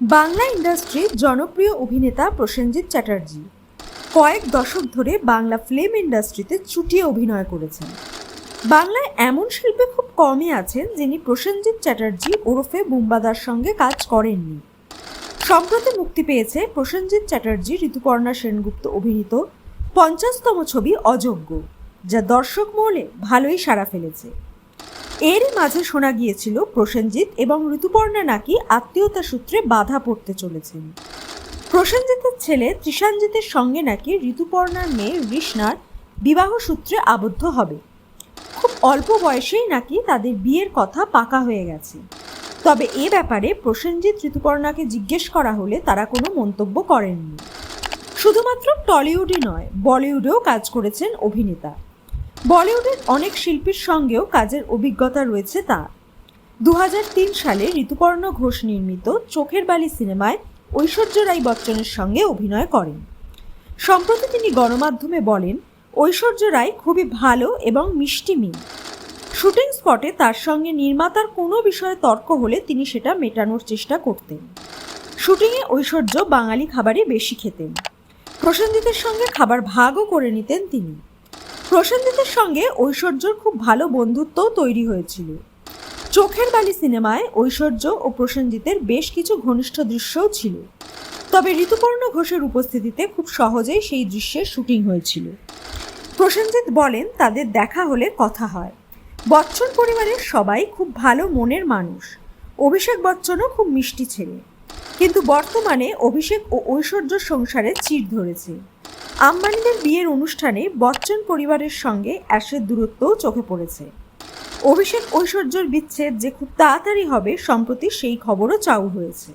বাংলা ইন্ডাস্ট্রির জনপ্রিয় অভিনেতা প্রসেনজিৎ চ্যাটার্জি কয়েক দশক ধরে বাংলা ফিল্ম ইন্ডাস্ট্রিতে চুটিয়ে অভিনয় করেছেন। বাংলায় এমন শিল্পী খুব কমই আছেন যিনি প্রসেনজিৎ চ্যাটার্জি ওরফে বুম্বাদার সঙ্গে কাজ করেননি। সম্প্রতি মুক্তি পেয়েছে প্রসেনজিৎ চ্যাটার্জি, ঋতুপর্ণা সেনগুপ্ত অভিনীত পঞ্চাশতম ছবি অযোগ্য, যা দর্শক মহলে ভালোই সাড়া ফেলেছে। এরই মাঝে শোনা গিয়েছিল প্রসেনজিৎ এবং ঋতুপর্ণা নাকি আত্মীয়তা সূত্রে বাধা পড়তে চলেছেন। প্রসেনজিতের ছেলে ত্রিশানজিতের সঙ্গে নাকি ঋতুপর্ণার মেয়ে রিশনার বিবাহ সূত্রে আবদ্ধ হবে। খুব অল্প বয়সেই নাকি তাদের বিয়ের কথা পাকা হয়ে গেছে। তবে এ ব্যাপারে প্রসেনজিৎ ঋতুপর্ণাকে জিজ্ঞেস করা হলে তারা কোনো মন্তব্য করেননি। শুধুমাত্র টলিউডই নয়, বলিউডেও কাজ করেছেন অভিনেতা। বলিউডের অনেক শিল্পীর সঙ্গেও কাজের অভিজ্ঞতা রয়েছে তার। দু হাজার তিন সালে ঋতুপর্ণ ঘোষ নির্মিত চোখের বালি সিনেমায় ঐশ্বর্য রাই বচ্চনের সঙ্গে অভিনয় করেন। সম্প্রতি তিনি গণমাধ্যমে বলেন, ঐশ্বর্য রায় খুবই ভালো এবং মিষ্টি মেয়ে শুটিং স্পটে তার সঙ্গে নির্মাতার কোনো বিষয়ে তর্ক হলে তিনি সেটা মেটানোর চেষ্টা করতেন। শুটিংয়ে ঐশ্বর্য বাঙালি খাবারই বেশি খেতেন। প্রসেনজিতের সঙ্গে খাবার ভাগও করে নিতেন তিনি। প্রসেনজিতের সঙ্গে ঐশ্বর্যর খুব ভালো বন্ধুত্বও তৈরি হয়েছিল। চোখের বালি সিনেমায় ঐশ্বর্য ও প্রসেনজিতের বেশ কিছু ঘনিষ্ঠ দৃশ্যও ছিল। তবে ঋতুপর্ণ ঘোষের উপস্থিতিতে খুব সহজেই সেই দৃশ্যের শুটিং হয়েছিল। প্রসেনজিৎ বলেন, তাদের দেখা হলে কথা হয়। বচ্চন পরিবারের সবাই খুব ভালো মনের মানুষ। অভিষেক বচ্চনও খুব মিষ্টি ছেলে। কিন্তু বর্তমানে অভিষেক ও ঐশ্বর্য সংসারে চির ধরেছে। আম্বানিদের বিয়ের অনুষ্ঠানে বচ্চন পরিবারের সঙ্গে অ্যাশের দূরত্বও চোখে পড়েছে। অভিষেক ঐশ্বর্যর বিচ্ছেদ যে খুব তাড়াতাড়ি হবে সম্প্রতি সেই খবরও চাউ হয়েছে।